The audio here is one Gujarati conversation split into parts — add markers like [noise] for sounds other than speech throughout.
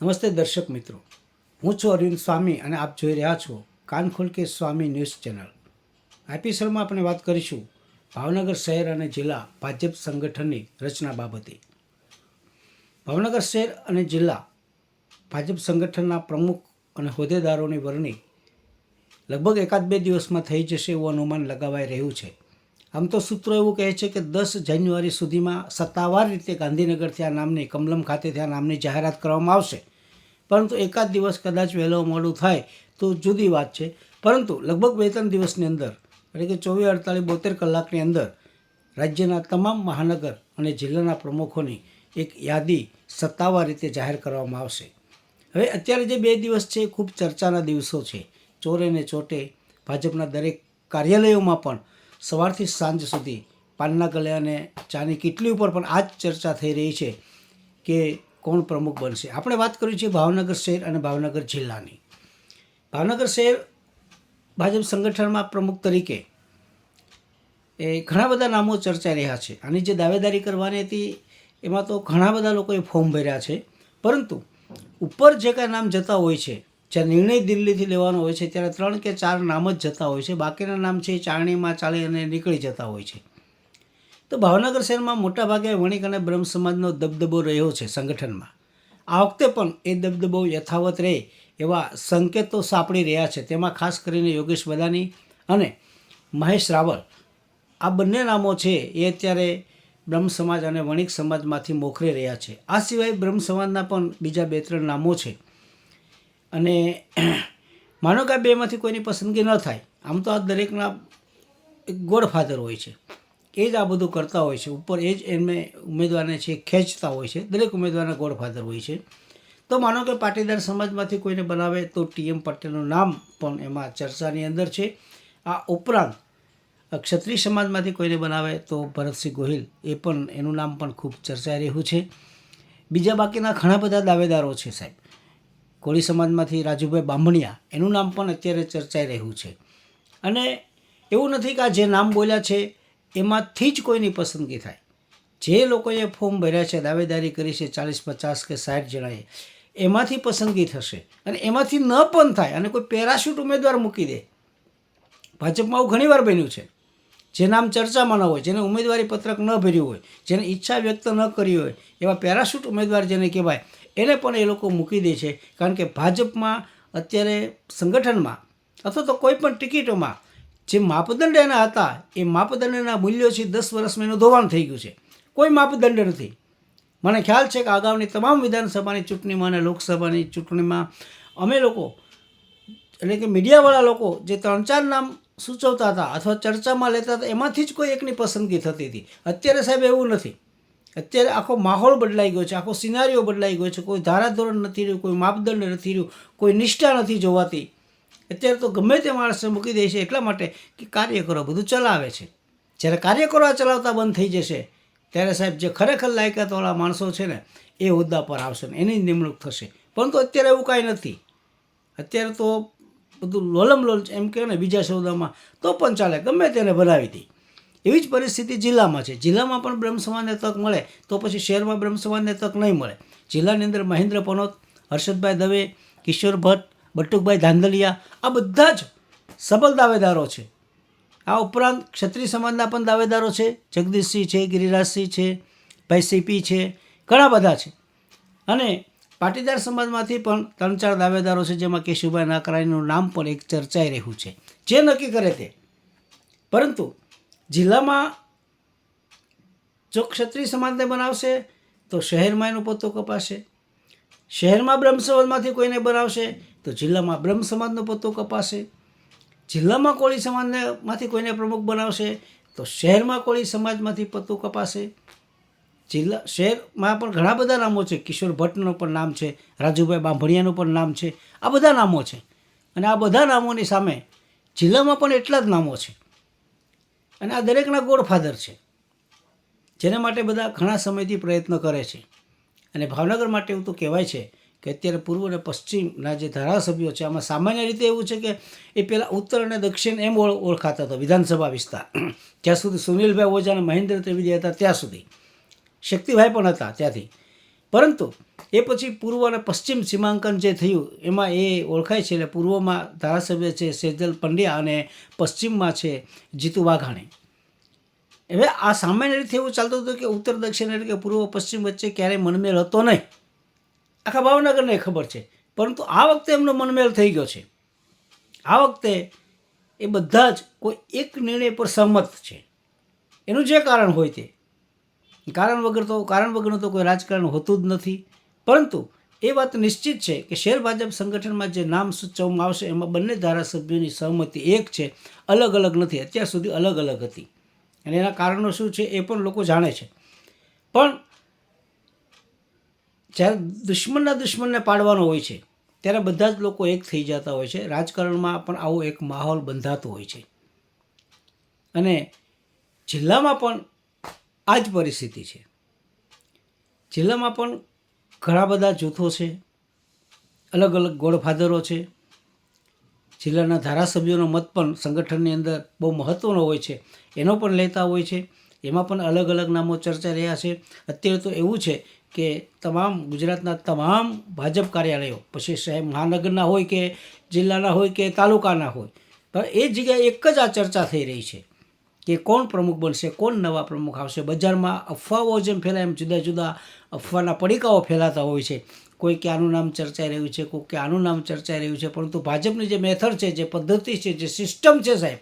નમસ્તે દર્શક મિત્રો. હું છું અરવિંદ સ્વામી અને આપ જોઈ રહ્યા છો કાન ખોલ કે સ્વામી ન્યૂઝ ચેનલ. આ એપિસોડમાં આપણે વાત કરીશું ભાવનગર શહેર અને જિલ્લા ભાજપ સંગઠનની રચના બાબતે. ભાવનગર શહેર અને જિલ્લા ભાજપ સંગઠનના પ્રમુખ અને હોદ્દેદારોની વરણી લગભગ એકાદ બે દિવસમાં થઈ જશે એવું અનુમાન લગાવાઈ રહ્યું છે. આમ તો સૂત્રો એવું કહે છે કે દસ જાન્યુઆરી સુધીમાં સત્તાવાર રીતે ગાંધીનગરથી આ નામની, કમલમ ખાતેથી આ નામની જાહેરાત કરવામાં આવશે. પરંતુ એકાદ દિવસ કદાચ વહેલો મોડું થાય તો જુદી વાત છે. પરંતુ લગભગ બે ત્રણ દિવસની અંદર, એટલે કે ચોવીસ, અડતાલીસ, બોતેર કલાકની અંદર રાજ્યના તમામ મહાનગર અને જિલ્લાના પ્રમુખોની એક યાદી સત્તાવાર રીતે જાહેર કરવામાં આવશે. હવે અત્યારે જે બે દિવસ છે એ ખૂબ ચર્ચાના દિવસો છે. ચોરે ને ચોટે ભાજપના દરેક કાર્યાલયોમાં પણ સવારથી સાંજ સુધી પાનના ગલે અને ચાની કીટલી ઉપર પણ આ જ ચર્ચા થઈ રહી છે કે કોણ પ્રમુખ બનશે. આપણે વાત કરી છે ભાવનગર શહેર અને ભાવનગર જિલ્લાની. ભાવનગર શહેર ભાજપ સંગઠનમાં પ્રમુખ તરીકે એ ઘણા બધા નામો ચર્ચાઈ રહ્યા છે. આની જે દાવેદારી કરવાની હતી એમાં તો ઘણા બધા લોકોએ ફોર્મ ભર્યા છે. પરંતુ ઉપર જે કાંઈ નામ જતા હોય છે જ્યાં નિર્ણય દિલ્હીથી લેવાનો હોય છે, ત્યારે ત્રણ કે ચાર નામ જ જતા હોય છે. બાકીના નામ છે ચારણીમાં ચાલી અને નીકળી જતા હોય છે. તો ભાવનગર શહેરમાં મોટાભાગે વણિક અને બ્રહ્મ સમાજનો દબદબો રહ્યો છે સંગઠનમાં. આ વખતે પણ એ દબદબો યથાવત રહે એવા સંકેતો સાંપડી રહ્યા છે. તેમાં ખાસ કરીને યોગેશ બદાની અને મહેશ રાવલ. આ બંને નામો છે એ અત્યારે બ્રહ્મ સમાજ અને વણિક સમાજમાંથી મોખરે રહ્યા છે. આ સિવાય બ્રહ્મ સમાજના પણ બીજા બે ત્રણ નામો છે. અને [clears throat] માનો કે આ બેમાંથી કોઈની પસંદગી ન થાય, આમ તો આ દરેકના એક ગોડફાધર હોય છે. એ જ આ બધું કરતા હોય છે. ઉપર એ જ એમને ઉમેદવારને છે ખેંચતા હોય છે. દરેક ઉમેદવારના ગોડફાધર હોય છે. તો માનો કે પાટીદાર સમાજમાંથી કોઈને બનાવે તો ટીએમ પટેલનું નામ પણ એમાં ચર્ચાની અંદર છે. આ ઉપરાંત ક્ષત્રિય સમાજમાંથી કોઈને બનાવે તો ભરતસિંહ ગોહિલ, એ પણ એનું નામ પણ ખૂબ ચર્ચાઈ રહ્યું છે. બીજા બાકીના ઘણા બધા દાવેદારો છે સાહેબ. કોળી સમાજમાંથી રાજુભાઈ બામણિયા, એનું નામ પણ અત્યારે ચર્ચાઈ રહ્યું છે. અને એવું નથી કે આ જે નામ બોલ્યા છે, એમાંથી જ કોઈની પસંદગી થાય. જે લોકોએ ફોર્મ ભર્યા છે, દાવેદારી કરી છે, ચાલીસ, પચાસ કે સાઠ જણાએ, એમાંથી પસંદગી થશે. અને એમાંથી ન પણ થાય, અને કોઈ પેરાશૂટ ઉમેદવાર મૂકી દે. ભાજપમાં આવું ઘણીવાર બન્યું છે. જે નામ ચર્ચામાં ન હોય, જેને ઉમેદવારી પત્રક ન ભર્યું હોય, જેને ઈચ્છા વ્યક્ત ન કરી હોય, એવા પેરાશૂટ ઉમેદવાર જેને કહેવાય એને પણ એ લોકો મૂકી દે છે. કારણ કે ભાજપમાં અત્યારે સંગઠનમાં અથવા તો કોઈ પણ ટિકિટોમાં જે માપદંડ એના હતા, એ માપદંડના મૂલ્યો છે દસ વર્ષમાં એનું ધોવાણ થઈ ગયું છે. કોઈ માપદંડ નથી. મને ખ્યાલ છે કે આગામી તમામ વિધાનસભાની ચૂંટણીમાં અને લોકસભાની ચૂંટણીમાં અમે લોકો, એટલે કે મીડિયાવાળા લોકો જે ત્રણ ચાર નામ સૂચવતા હતા અથવા ચર્ચામાં લેતા હતા, એમાંથી જ કોઈ એકની પસંદગી થતી હતી. અત્યારે સાહેબ એવું નથી. અત્યારે આખો માહોલ બદલાઈ ગયો છે, આખો સિનારીઓ બદલાઈ ગયો છે, કોઈ ધારાધોરણ નથી રહ્યું, કોઈ માપદંડ નથી રહ્યું, કોઈ નિષ્ઠા નથી જોવાતી. અત્યારે તો ગમે તે માણસને મૂકી દે છે એટલા માટે કે કાર્યકરો બધું ચલાવે છે. જ્યારે કાર્યકરો આ ચલાવતા બંધ થઈ જશે, ત્યારે સાહેબ જે ખરેખર લાયકાતવાળા માણસો છે ને, એ હોદ્દા પર આવશે ને, એની નિમણૂક થશે. પરંતુ અત્યારે એવું કાંઈ નથી. અત્યારે તો બધું લોલમ લોલ એમ કહે ને, બીજા સૌદામાં, તો પણ ચાલે, ગમે તેને બનાવી દે. એવી જ પરિસ્થિતિ જિલ્લામાં છે. જિલ્લામાં પણ બ્રહ્મ સમાજને તક મળે તો પછી શહેરમાં બ્રહ્મ સમાજને તક નહીં મળે. જિલ્લાની અંદર મહેન્દ્ર પનોત, હર્ષદભાઈ દવે, કિશોર ભટ્ટ, બટુકભાઈ ધાંધલિયા આ બધા જ સબલ દાવેદારો છે. આ ઉપરાંત ક્ષત્રિય સમાજના પણ દાવેદારો છે. જગદીશસિંહ છે, ગિરિરાજસિંહ છે ભાઈ સીપી છે, ઘણા બધા છે. અને પાટીદાર સમાજમાંથી પણ ત્રણ ચાર દાવેદારો છે, જેમાં કેશુભાઈ નાકરાણીનું નામ પણ એક ચર્ચાઈ રહ્યું છે. જે નક્કી કરે તે. પરંતુ જિલ્લામાં જો ક્ષત્રિય સમાજને બનાવશે, તો શહેરમાં એનો પોતો કપાશે. શહેરમાં બ્રહ્મ સમાજમાંથી કોઈને બનાવશે, તો જિલ્લામાં બ્રહ્મ સમાજનો પોતો કપાશે. જિલ્લામાં કોળી સમાજને માંથી કોઈને પ્રમુખ બનાવશે, તો શહેરમાં કોળી સમાજમાંથી પત્તો કપાશે. જિલ્લા શહેરમાં પણ ઘણા બધા નામો છે. કિશોર ભટ્ટનું પણ નામ છે, રાજુભાઈ બાંભણિયાનું પણ નામ છે. આ બધા નામો છે. અને આ બધા નામોની સામે જિલ્લામાં પણ એટલા જ નામો છે. અને આ દરેકના ગોડફાધર છે. જેના માટે બધા ઘણા સમયથી પ્રયત્ન કરે છે. અને ભાવનગર માટે એવું તો કહેવાય છે કે અત્યારે પૂર્વ અને પશ્ચિમના જે ધારાસભ્યો છે, આમાં સામાન્ય રીતે એવું છે કે એ પહેલાં ઉત્તર અને દક્ષિણ એમ ઓળખાતા હતા, વિધાનસભા વિસ્તાર. જ્યાં સુધી સુનિલભાઈ ઓઝા અને મહેન્દ્ર ત્રિવેદી હતા ત્યાં સુધી. શક્તિભાઈ પણ હતા ત્યાંથી. પરંતુ એ પછી પૂર્વ અને પશ્ચિમ સીમાંકન જે થયું, એમાં એ ઓળખાય છે એટલે પૂર્વમાં ધારાસભ્ય છે સેજલ પંડ્યા અને પશ્ચિમમાં છે જીતુ વાઘાણી. હવે આ સામાન્ય રીતે એવું ચાલતું હતું કે ઉત્તર, દક્ષિણ એટલે કે પૂર્વ, પશ્ચિમ વચ્ચે ક્યારેય મનમેળ હતો નહીં. આખા ભાવનગરને ખબર છે. પરંતુ આ વખતે એમનો મનમેળ થઈ ગયો છે. આ વખતે એ બધા જ કોઈ એક નિર્ણય પર સહમત છે. એનું જે કારણ હોય તે. કારણ વગર તો કારણ વગરનું તો કોઈ રાજકારણ હોતું જ નથી. પરંતુ એ વાત નિશ્ચિત છે કે શેર ભાજપ સંગઠનમાં જે નામ સૂચવવામાં આવશે, એમાં બંને ધારાસભ્યોની સહમતિ એક છે. અલગ અલગ નથી. અત્યાર સુધી અલગ અલગ હતી. અને એના કારણો શું છે એ પણ લોકો જાણે છે. પણ જ્યારે દુશ્મનના દુશ્મનને પાડવાનો હોય છે, ત્યારે બધા જ લોકો એક થઈ જતા હોય છે. રાજકારણમાં પણ આવો એક માહોલ બંધાતો હોય છે. અને જિલ્લામાં પણ આ જ પરિસ્થિતિ છે. જિલ્લામાં પણ ઘણા બધા જૂથો છે, અલગ અલગ ગોળફાદરો છે. જિલ્લાના ધારાસભ્યોનો મત પણ સંગઠનની અંદર બહુ મહત્ત્વનો હોય છે. એનો પણ લેતા હોય છે. એમાં પણ અલગ અલગ નામો ચર્ચા રહ્યા છે. અત્યારે તો એવું છે કે તમામ ગુજરાતના તમામ ભાજપ કાર્યાલયો, પછી શહેર મહાનગરના હોય કે જિલ્લાના હોય કે તાલુકાના હોય, પણ એ જગ્યાએ એક જ આ ચર્ચા થઈ રહી છે. કે કોણ પ્રમુખ બનશે, કોણ નવા પ્રમુખ આવશે? બજારમાં અફવાઓ જેમ ફેલાય એમ જુદા જુદા અફવાના પડીકાઓ ફેલાતા હોય છે. કોઈ કે આનું નામ ચર્ચાઈ રહ્યું છે, કોઈ કે આનું નામ ચર્ચાઈ રહ્યું છે, પરંતુ ભાજપની જે મેથડ છે, જે પદ્ધતિ છે, જે સિસ્ટમ છે સાહેબ,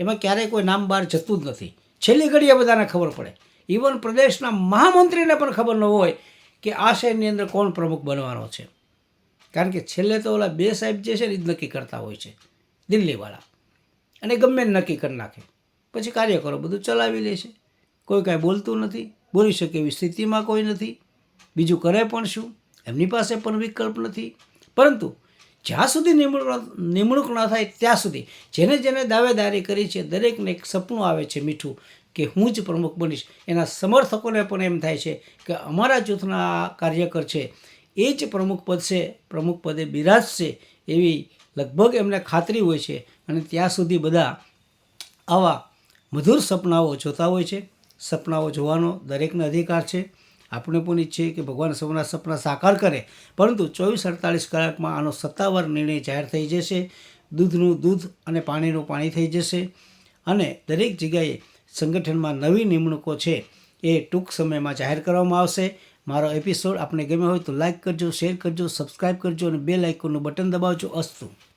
એમાં ક્યારેય કોઈ નામ બહાર જતું જ નથી. છેલ્લી ઘડીએ બધાને ખબર પડે. ઇવન પ્રદેશના મહામંત્રીને પણ ખબર ન હોય કે આ શહેરની અંદર કોણ પ્રમુખ બનવાનો છે. કારણ કે છેલ્લે તો ઓલા બે સાહેબ જે છે ને, એ જ નક્કી કરતા હોય છે. દિલ્હીવાળા. અને ગમે નક્કી કરી નાખે. પછી કાર્યકરો બધું ચલાવી લે છે. કોઈ કાંઈ બોલતું નથી, બોલી શકે એવી સ્થિતિમાં કોઈ નથી. બીજું કરે પણ શું? એમની પાસે પણ વિકલ્પ નથી. પરંતુ જ્યાં સુધી નિમણૂક નિમણૂક ન થાય ત્યાં સુધી જેને જેને દાવેદારી કરી છે, દરેકને એક સપનું આવે છે મીઠું કે હું જ પ્રમુખ બનીશ. એના સમર્થકોને પણ એમ થાય છે કે અમારા જૂથના આ કાર્યકર છે, એ જ પ્રમુખ પદ છે, પ્રમુખ પદે બિરાજશે એવી લગભગ એમને ખાતરી હોય છે. અને ત્યાં સુધી બધા આવા મધુર સપનાઓ જોતા હોય છે. સપનાઓ જોવાનો દરેકને અધિકાર છે. આપણે પણ ઈચ્છીએ કે ભગવાન સૌના સપના સાકાર કરે. પરંતુ ચોવીસ અડતાલીસ કલાકમાં આનો સત્તાવાર નિર્ણય જાહેર થઈ જશે. દૂધનું દૂધ અને પાણીનું પાણી થઈ જશે. અને દરેક જગ્યાએ સંગઠનમાં નવી નિમણૂકો છે એ ટૂંક સમયમાં જાહેર કરવામાં આવશે. મારો એપિસોડ આપને ગમ્યો હોય તો લાઇક કરજો શેર કરજો સબસ્ક્રાઈબ કરજો અને બે લાઇકોનું બટન દબાવજો અસ્તુ.